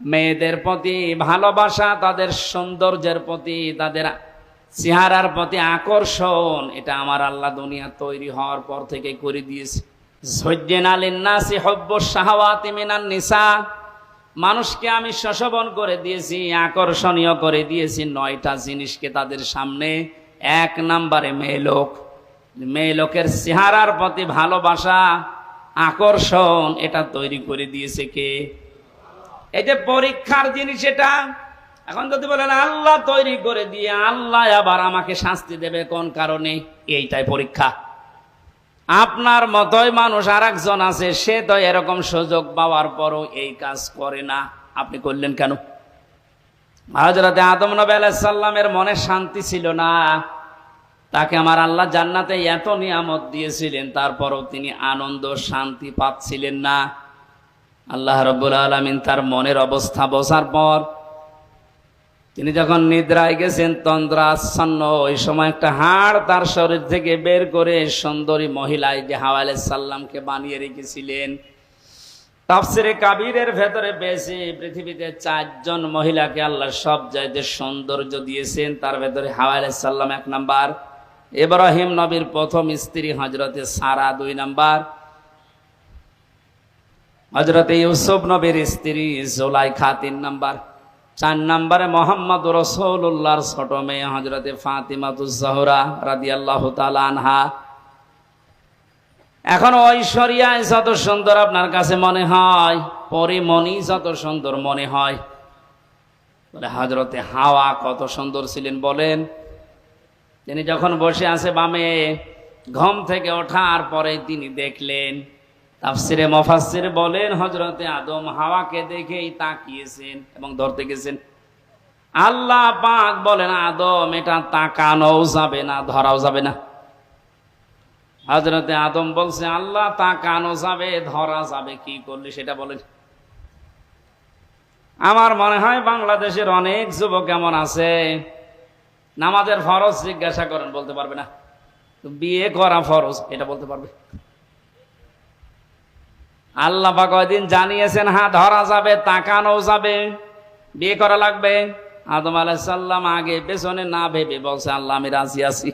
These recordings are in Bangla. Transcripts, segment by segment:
মেয়েদের প্রতি ভালোবাসা, তাদের সৌন্দর্যের প্রতি, তাদের চেহারার প্রতি আকর্ষণ, এটা আমার আল্লাহ দুনিয়া তৈরি হওয়ার পর থেকে করে দিয়েছে। সজ্জেন আলিন্নাসি হব্য শাহওয়াতি মিনান নিসা। মানুষকে আমি শোষবন করে দিয়েছি, আকর্ষণীয় করে দিয়েছি, নয়টা জিনিসকে তাদের সামনে এক নাম্বারে মেয়ে লোক। মেয়ে লোকের চেহারার প্রতি ভালোবাসা, আকর্ষণ, এটা তৈরি করে দিয়েছে কে? এই যে পরীক্ষার জিনিস এটা, এখন যদি বলেন, আল্লাহ তৈরি করে দিয়ে আল্লাহ আবার আমাকে শাস্তি দেবে, কোন কারণে? এইটাই পরীক্ষা। আপনার মতোই মানুষ আর একজন আছে, সে তো এরকম সুযোগ পাওয়ার পরও এই কাজ করে না। আপনি করলেন কেন? হজরতে আদম নবী আলাইসাল্লামের মনে শান্তি ছিল না। তাকে আমার আল্লাহ জান্নাতে এত নিয়ামত দিয়েছিলেন, তারপরও তিনি আনন্দ, শান্তি পাচ্ছিলেন না। আল্লাহ রব্বুল আলমিন তার মনের অবস্থা বসার পর তিনি যখন নিদ্রায় গেছেন, তন্দ্রাচ্ছন্ন ওই সময় একটা হাড় তার শরীর থেকে বের করে সুন্দরী মহিলায় যে হাওয়ালে সাল্লামকে বানিয়ে রেখেছিলেন। তাফসিরে কাবিরের ভেতরে পেয়েছি পৃথিবীতে চারজন মহিলাকে আল্লাহ সব চাইতে সৌন্দর্য দিয়েছেন, তার ভেতরে হাওয়ালে সাল্লাম এক নাম্বার, ইব্রাহিম নবীর প্রথম স্ত্রী হজরতে সারা দুই নাম্বার হজরতে ইউসুফ নবীর স্ত্রী জোলাইখা তিন নাম্বার। চার নাম্বারে মোহাম্মদ রসৌল্লাহর ছোট মেয়ে হজরতে ফাতিমাতুজহরা রাদি আল্লাহ আনহা। এখন ঐশ্বরিয়ায় যত সুন্দর আপনার কাছে মনে হয়, পরিমণি যত সুন্দর মনে হয়। বলে হজরতে হাওয়া কত সুন্দর ছিলেন বলেন। তিনি যখন বসে আছে বামে, ঘুম থেকে ওঠার পরে তিনি দেখলেন তাফসিরে মফাসির বলেন হজরতে আদম হাওয়াকে দেখেই তাকিয়েছেন এবং ধরতে গেছেন। আল্লাহ পাক বলেন, আদম, এটা তাকানো যাবে না, ধরাও যাবে না। হজরতে আদম বলছে, আল্লাহ, তাকানো যাবে, ধরা যাবে, কি করলে সেটা বলেন। আমার মনে হয় বাংলাদেশের অনেক যুবক এমন আছে, নামাজের ফরজ জিজ্ঞাসা করেন, বলতে পারবে না। বিয়ে করা ফরজ, এটা বলতে পারবে। আল্লাহ কয়দিন জানিয়েছেন হ্যাঁ ধরা যাবে তাকানো যাবে, বিয়ে করা লাগবে। আদম আলাইসাল্লাম আগে পেছনে না ভেবে বলছে, আল্লাহ, আমি রাজি আছি।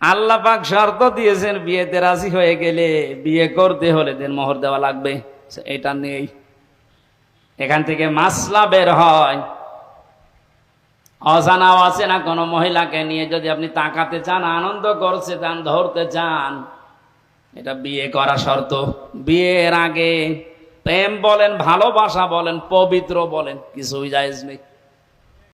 আল্লাহ পাক শর্ত দিয়েছেন, বিয়েতে রাজি হয়ে গেলে বিয়ে করতে হলে দেন মোহর দেওয়া লাগবে। এটা নেই। এখান থেকে মাসলা বের হয়। অজানাও আছে না কোনো মহিলাকে নিয়ে, যদি আপনি তাকাতে চান, আনন্দ করছে চান ধরতে চান এটা বিয়ে করা শর্ত। বিয়ের আগে প্রেম বলেন, ভালোবাসা বলেন, পবিত্র বলেন, কিছুই জায়জ নেই।